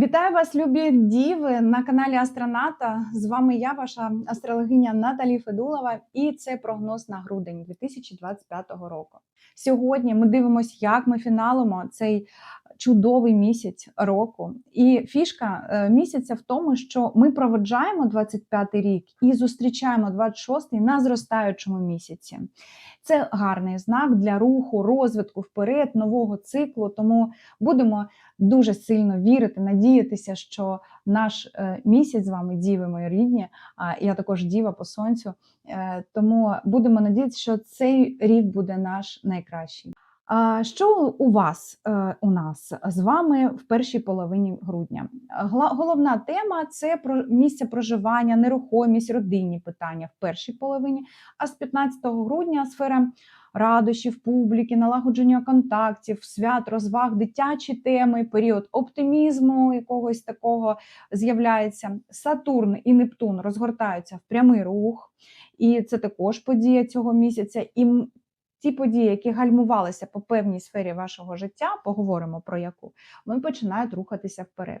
Вітаю вас, любі діви, на каналі Астроната. З вами я, ваша астрологиня Наталі Федулова, і це прогноз на грудень 2025 року. Сьогодні ми дивимося, як ми фіналимо цей чудовий місяць року. І фішка е, місяця в тому, що ми проводжаємо 25-й рік і зустрічаємо 26-й на зростаючому місяці. Це гарний знак для руху, розвитку вперед, нового циклу. Тому будемо дуже сильно вірити, надіятися, що наш е, місяць з вами, діви мої рідні, а я також діва по сонцю. е, Тому будемо надіятися, що цей рік буде наш найкращий. Що у вас е, у нас з вами в першій половині грудня? Головна тема це про місце проживання, нерухомість, родинні питання в першій половині. А з 15 грудня сфера радощів, публіки, налагодження контактів, свят, розваг, дитячі теми, період оптимізму якогось такого з'являється. Сатурн і Нептун розгортаються в прямий рух, і це також подія цього місяця. І ті події, які гальмувалися по певній сфері вашого життя, поговоримо про яку, вони починають рухатися вперед.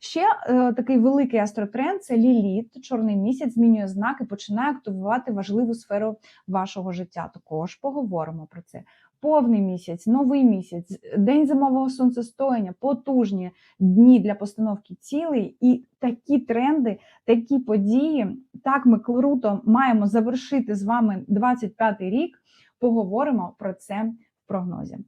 Ще е, такий великий астротренд це ліліт, чорний місяць, змінює знак і починає активувати важливу сферу вашого життя. Також поговоримо про це. Повний місяць, новий місяць, день зимового сонцестояння, потужні дні для постановки цілей і такі тренди, такі події. Так ми круто маємо завершити з вами 25-й рік. Поговоримо про це в прогнозі.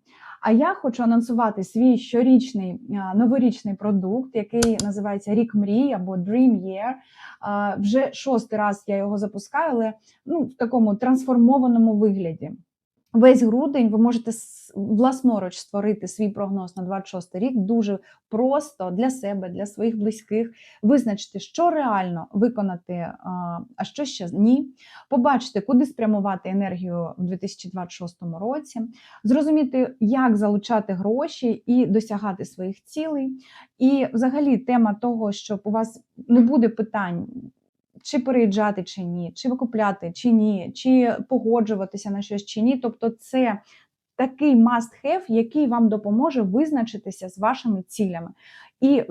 А я хочу анонсувати свій щорічний новорічний продукт, який називається Рік мрій або Dream Year. Вже шостий раз я його запускаю, але ну, в такому трансформованому вигляді. Весь грудень ви можете власноруч створити свій прогноз на 26 рік дуже просто для себе, для своїх близьких, визначити, що реально виконати, а що ще ні. Побачити, куди спрямувати енергію в 2026 році, зрозуміти, як залучати гроші і досягати своїх цілей. І взагалі тема того, щоб у вас не буде питань. Чи переїжджати чи ні, чи викупляти чи ні, чи погоджуватися на щось чи ні. Тобто, це такий must-have, який вам допоможе визначитися з вашими цілями. І е,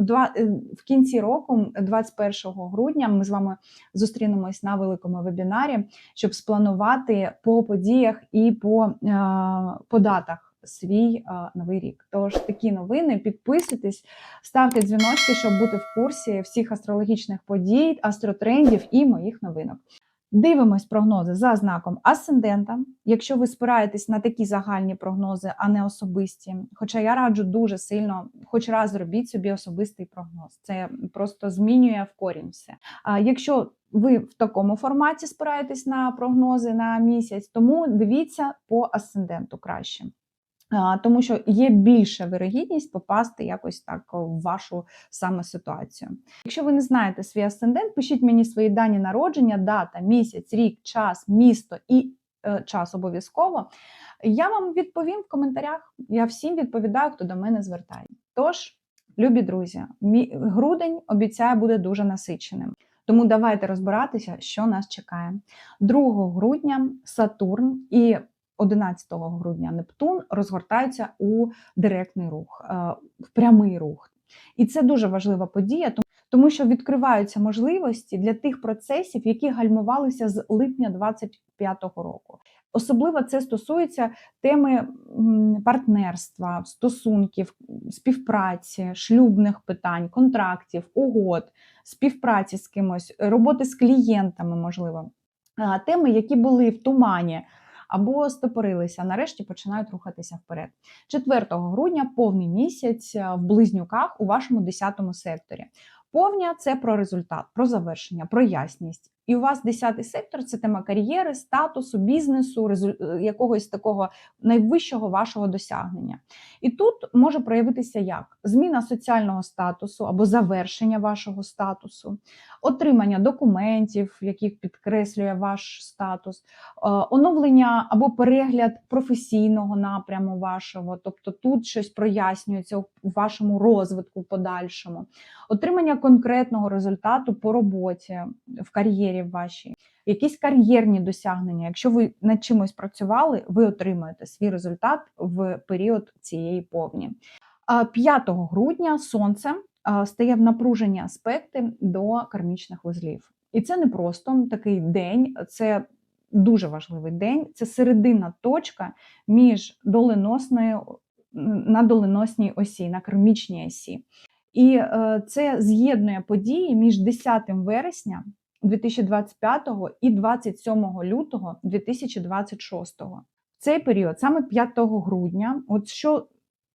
в кінці року, 21 грудня, ми з вами зустрінемось на великому вебінарі, щоб спланувати по подіях і по, е, по датах свій е, новий рік. Тож такі новини, підписуйтесь, ставте дзвіночки, щоб бути в курсі всіх астрологічних подій, астротрендів і моїх новинок. Дивимось прогнози за знаком асцендента. Якщо ви спираєтесь на такі загальні прогнози, а не особисті. Хоча я раджу дуже сильно, хоч раз зробіть собі особистий прогноз. Це просто змінює в корінь все. А якщо ви в такому форматі спираєтесь на прогнози на місяць, тому дивіться по асценденту краще. Тому що є більша вирогідність попасти якось так в вашу саме ситуацію. Якщо ви не знаєте свій асцендент, пишіть мені свої дані народження, дата, місяць, рік, час, місто і е, час обов'язково. Я вам відповім в коментарях. Я всім відповідаю, хто до мене звертає. Тож, любі друзі, грудень обіцяє буде дуже насиченим. Тому давайте розбиратися, що нас чекає. 2 грудня Сатурн і 11 грудня Нептун розгортаються у директний рух, е, в прямий рух. І це дуже важлива подія, тому що відкриваються можливості для тих процесів, які гальмувалися з липня 25-го року. Особливо це стосується теми партнерства, стосунків, співпраці, шлюбних питань, контрактів, угод, співпраці з кимось, роботи з клієнтами, можливо. Теми, які були в тумані або стопорилися, нарешті починають рухатися вперед. 4 грудня повний місяць е, в близнюках у вашому 10 секторі. Повня це про результат, про завершення, про ясність. І у вас 10 сектор це тема кар'єри, статусу, бізнесу, е, якогось такого найвищого вашого досягнення. І тут може проявитися як зміна соціального статусу або завершення вашого статусу, отримання документів, яких підкреслює ваш статус, е, оновлення або перегляд професійного напряму вашого, тобто тут щось прояснюється у вашому розвитку подальшому, отримання конкретного результату по роботі в кар'єрі вашій. Якісь кар'єрні досягнення. Якщо ви над чимось працювали, ви отримаєте свій результат в період цієї повні. 5 грудня сонце стає в напружені аспекти до кармічних вузлів. І це не просто такий день, це дуже важливий день. Це середина точка між доленосною на доленосній осі, на кармічній осі. І е, це з'єднує події між 10 вересня 2025 і 27 лютого 2026. В цей період, саме 5 грудня, от що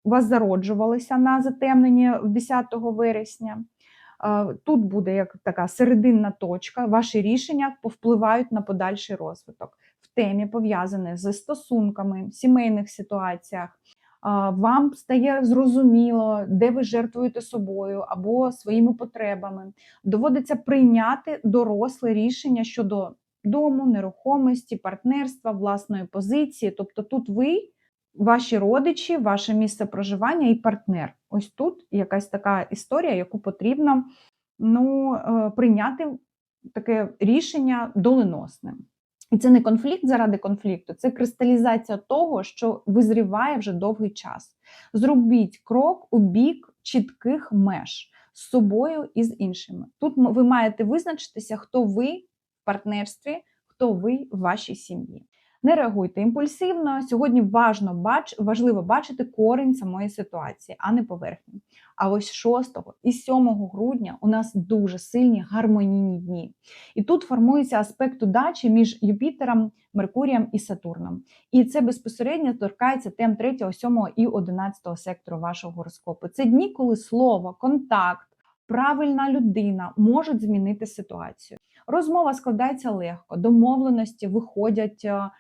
у вас зароджувалося на затемненні 10 вересня. Тут буде як така серединна точка. Ваші рішення повпливають на подальший розвиток в темі, пов'язані з стосунками, сімейних ситуаціях. Вам стає зрозуміло, де ви жертвуєте собою або своїми потребами. Доводиться прийняти доросле рішення щодо дому, нерухомості, партнерства, власної позиції. Тобто тут ви, ваші родичі, ваше місце проживання і партнер. Ось тут якась така історія, яку потрібно ну, е, прийняти таке рішення доленосним. Це не конфлікт заради конфлікту, це кристалізація того, що визріває вже довгий час. Зробіть крок у бік чітких меж з собою і з іншими. Тут ви маєте визначитися, хто ви в партнерстві, хто ви в вашій сім'ї. Не реагуйте імпульсивно. Сьогодні важно бач, важливо бачити корінь самої ситуації, а не поверхню. А ось 6 і 7 грудня у нас дуже сильні гармонійні дні. І тут формується аспект удачі між Юпітером, Меркурієм і Сатурном. І це безпосередньо торкається тем 3, 7 і 11 сектору вашого гороскопу. Це дні, коли слово, контакт, правильна людина можуть змінити ситуацію. Розмова складається легко, домовленості виходять, е,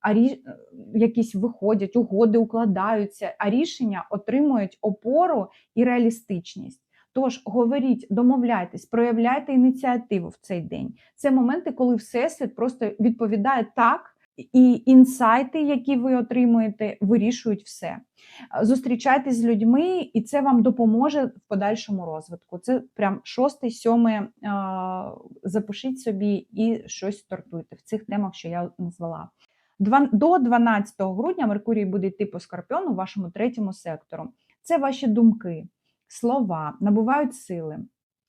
а рі- якісь виходять, угоди укладаються, а рішення отримують опору і реалістичність. Тож говоріть, домовляйтесь, проявляйте ініціативу в цей день. Це моменти, коли всесвіт просто відповідає так, і інсайти, які ви отримуєте, вирішують все. Зустрічайтесь з людьми, і це вам допоможе в подальшому розвитку. Це прям шостий, сьомий. е, Запишіть собі і щось тортуйте в цих темах, що я назвала. До 12 грудня Меркурій буде йти по скорпіону, вашому третьому сектору. Це ваші думки, слова набувають сили.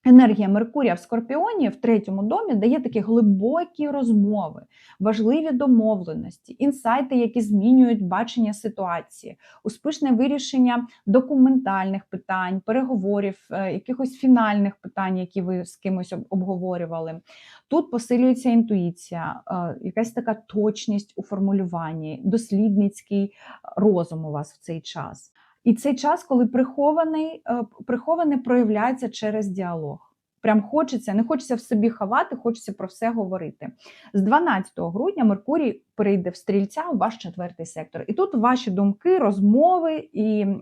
Енергія Меркурія в Скорпіоні в третьому домі дає такі глибокі розмови, важливі домовленості, інсайти, які змінюють бачення ситуації, успішне вирішення документальних питань, переговорів, е, якихось фінальних питань, які ви з кимось обговорювали. Тут посилюється інтуїція, е, якась така точність у формулюванні, дослідницький розум у вас в цей час. І цей час, коли прихований, е, приховане проявляється через діалог. Прям хочеться, не хочеться в собі ховати, хочеться про все говорити. З 12 грудня Меркурій перейде в стрільця у ваш четвертий сектор. І тут ваші думки, розмови і е,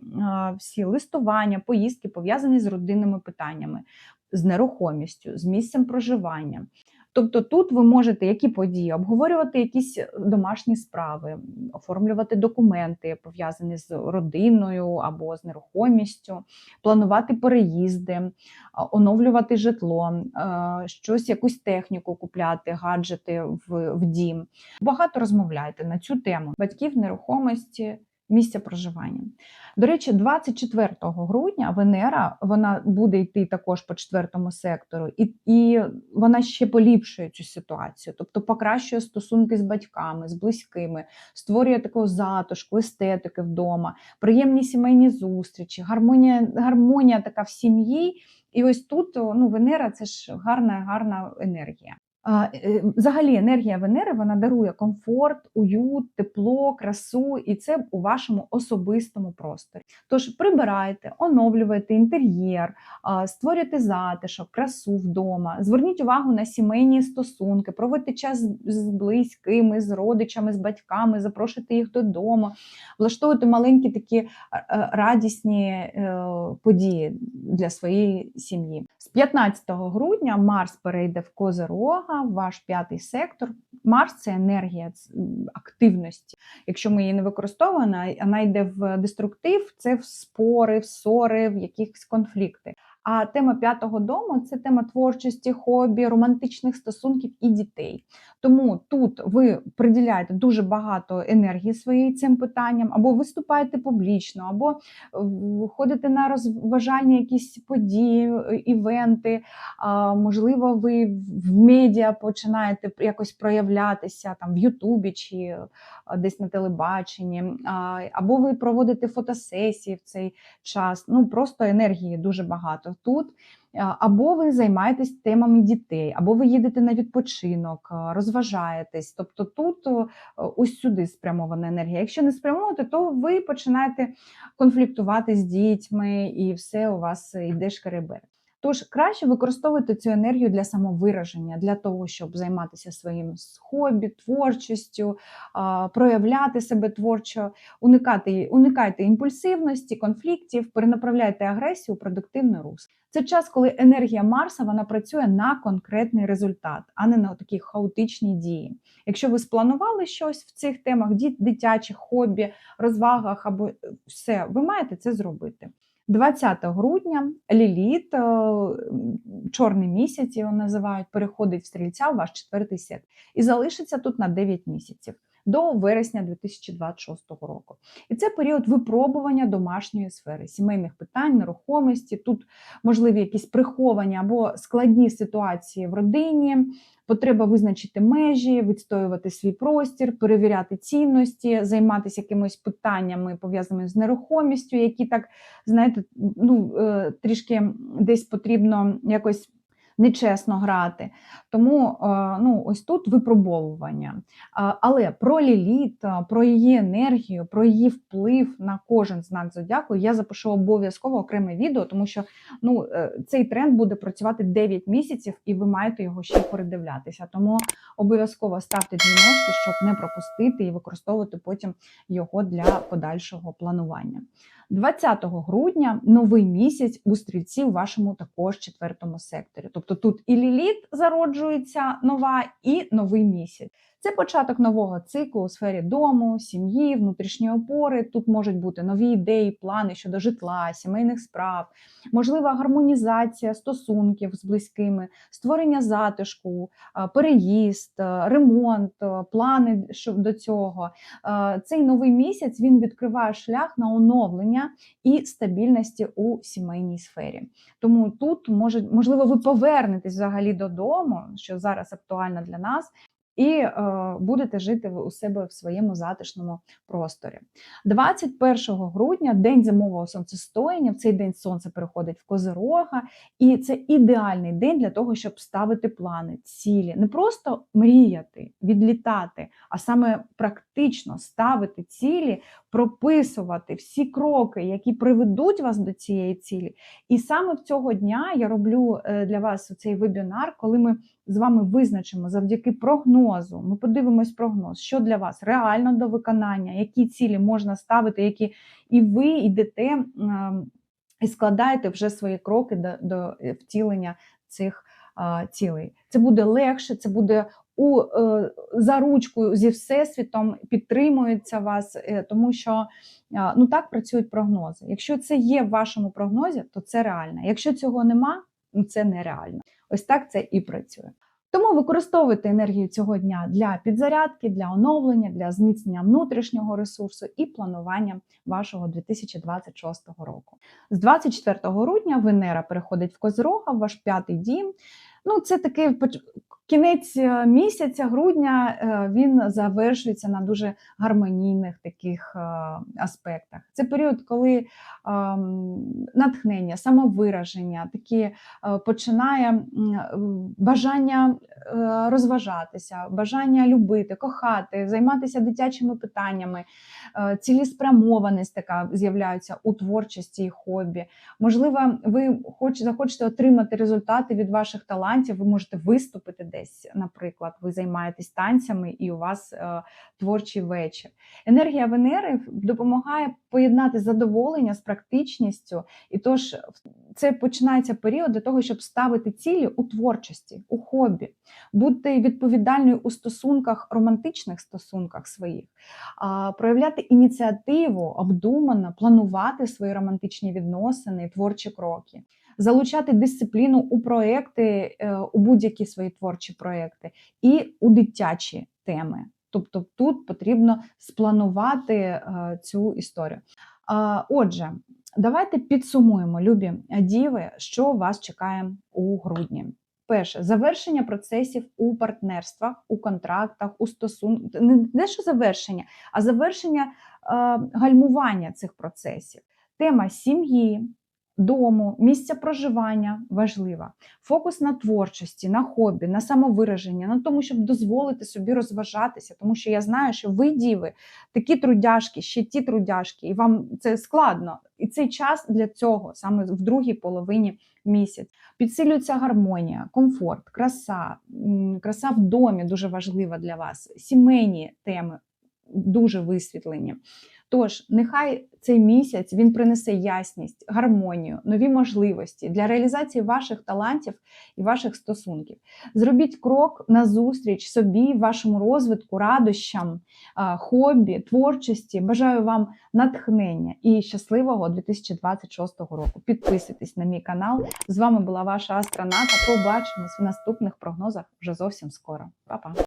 всі листування, поїздки пов'язані з родинними питаннями, з нерухомістю, з місцем проживання. Тобто тут ви можете які події обговорювати якісь домашні справи, оформлювати документи, пов'язані з родиною або з нерухомістю, планувати переїзди, оновлювати житло, е, щось, якусь техніку купляти, гаджети в, в дім. Багато розмовляйте на цю тему батьків нерухомості. Місця проживання. До речі, 24 грудня Венера вона буде йти також по четвертому сектору, і, і вона ще поліпшує цю ситуацію, тобто покращує стосунки з батьками, з близькими, створює таку затишку, естетики вдома, приємні сімейні зустрічі, гармонія, гармонія така в сім'ї. І ось тут ну, Венера це ж гарна, гарна енергія. А, е, Взагалі, енергія Венери вона дарує комфорт, уют, тепло, красу, і це у вашому особистому просторі. Тож прибирайте, оновлюйте інтер'єр, створюйте затишок, красу вдома. Зверніть увагу на сімейні стосунки, проводьте час з- близькими, з родичами, з батьками, запрошуйте їх додому, влаштовуйте маленькі такі е, е, радісні е, події для своєї сім'ї. З 15 грудня Марс перейде в Козирога, ваш п'ятий сектор. Марс це енергія активності. Якщо ми її не використовуємо, вона йде в деструктив, це в спори, в ссори, в якісь конфлікти. А тема п'ятого дому це тема творчості, хобі, романтичних стосунків і дітей. Тому тут ви приділяєте дуже багато енергії своєї цим питанням, або виступаєте публічно, або в- ходите на розважальні якісь події, е, івенти. Можливо, ви в медіа починаєте якось проявлятися там в Ютубі чи е, десь на телебаченні, або ви проводите фотосесії в цей час. Ну просто енергії дуже багато тут. Або ви займаєтесь темами дітей, або ви їдете на відпочинок, розважаєтесь. Тобто тут ось сюди спрямована енергія. Якщо не спрямовувати, то ви починаєте конфліктувати з дітьми, і все у вас йде шкеребер. Тож краще використовувати цю енергію для самовираження, для того, щоб займатися своїм хобі, творчістю, проявляти себе творчо, уникати, уникайте імпульсивності, конфліктів, перенаправляйте агресію у продуктивне русло. Це час, коли енергія Марса вона працює на конкретний результат, а не на такі хаотичні дії. Якщо ви спланували щось в цих темах, дитячих хобі, розвагах або е, все, ви маєте це зробити. 20 грудня Ліліт, е, чорний місяць його називають, переходить в стрільця в ваш четвертий сет. і залишиться тут на 9 місяців до вересня 2026 року. І це період випробування домашньої сфери, сімейних питань, нерухомості. Тут можливі якісь приховані або складні ситуації в родині. Потреба визначити межі, відстоювати свій простір, перевіряти цінності, займатися якимись питаннями пов'язаними з нерухомістю, які так знаєте, ну е, трішки десь потрібно якось нечесно грати. Тому е, ну, ось тут випробовування. Але про ліліт, про її енергію, про її вплив на кожен знак зодіаку я запишу обов'язково окреме відео, тому що ну, е, цей тренд буде працювати 9 місяців, і ви маєте його ще передивлятися. Тому обов'язково ставте дзвіночки, щоб не пропустити і використовувати потім його для подальшого планування. 20 грудня новий місяць у стрільці у вашому також четвертому секторі. Тобто тут і ліліт зароджується нова, і новий місяць. Це початок нового циклу у сфері дому, сім'ї, внутрішньої опори. Тут можуть бути нові ідеї, плани щодо житла, сімейних справ, можлива гармонізація стосунків з близькими, створення затишку, переїзд, ремонт, плани щодо цього. Цей новий місяць він відкриває шлях на оновлення і стабільності у сімейній сфері. Тому тут може, можливо, ви повернетесь взагалі додому, що зараз актуально для нас. І е, будете жити у себе в своєму затишному просторі. 21 грудня, день зимового сонцестояння. В цей день сонце переходить в Козирога, і це ідеальний день для того, щоб ставити плани, цілі, не просто мріяти, відлітати, а саме практично ставити цілі, прописувати всі кроки, які приведуть вас до цієї цілі. І саме в цього дня я роблю е, для вас цей вебінар, коли ми з вами визначимо завдяки прогнозу. Ми подивимось прогноз, що для вас реально до виконання, які цілі можна ставити, які і ви йдете і складаєте вже свої кроки до, до втілення цих цілей. Це буде легше, це буде у е, за ручкою зі всесвітом підтримується вас, е, тому що ну так працюють прогнози. Якщо це є в вашому прогнозі, то це реально. Якщо цього нема, ну це нереально. Ось так це і працює. Тому використовуйте енергію цього дня для підзарядки, для оновлення, для зміцнення внутрішнього ресурсу і планування вашого 2026 року. З 24 грудня Венера переходить в Козирога, в ваш п'ятий дім. Ну, це такий кінець е, місяця, грудня, е, він завершується на дуже гармонійних таких е, аспектах. Це період, коли ем, натхнення, самовираження, такі починає бажання розважатися, бажання любити, кохати, займатися дитячими питаннями, цілеспрямованість така з'являється у творчості і хобі. Можливо, ви хоч, захочете отримати результати від ваших талантів, ви можете виступити десь, наприклад, ви займаєтесь танцями і у вас е, творчий вечір. Енергія Венери допомагає поєднати задоволення з практичністю, і тож це починається період для того, щоб ставити цілі у творчості, у хобі, бути відповідальною у стосунках, романтичних стосунках своїх, а, проявляти ініціативу, обдумано, планувати свої романтичні відносини, творчі кроки. Залучати дисципліну у проекти, е, у будь-які свої творчі проекти, і у дитячі теми. Тобто тут потрібно спланувати е, цю історію. Отже, давайте підсумуємо, любі діви, що вас чекає у грудні. Перше, завершення процесів у партнерствах, у контрактах, у стосунках. Не що завершення, а завершення е, гальмування цих процесів. Тема сім'ї, дому, місця проживання важлива. Фокус на творчості, на хобі, на самовираження, на тому, щоб дозволити собі розважатися, тому що я знаю, що ви, діви, такі трудяшки, ще ті трудяшки, і вам це складно. І цей час для цього саме в другій половині місяць. Підсилюється гармонія, комфорт, краса, краса в домі дуже важлива для вас. Сімейні теми дуже висвітлені. Тож, нехай цей місяць він принесе ясність, гармонію, нові можливості для реалізації ваших талантів і ваших стосунків. Зробіть крок назустріч собі, вашому розвитку, радощам, хобі, творчості. Бажаю вам натхнення і щасливого 2026 року. Підписуйтесь на мій канал. З вами була ваша астроната. Побачимось в наступних прогнозах вже зовсім скоро. Па-па!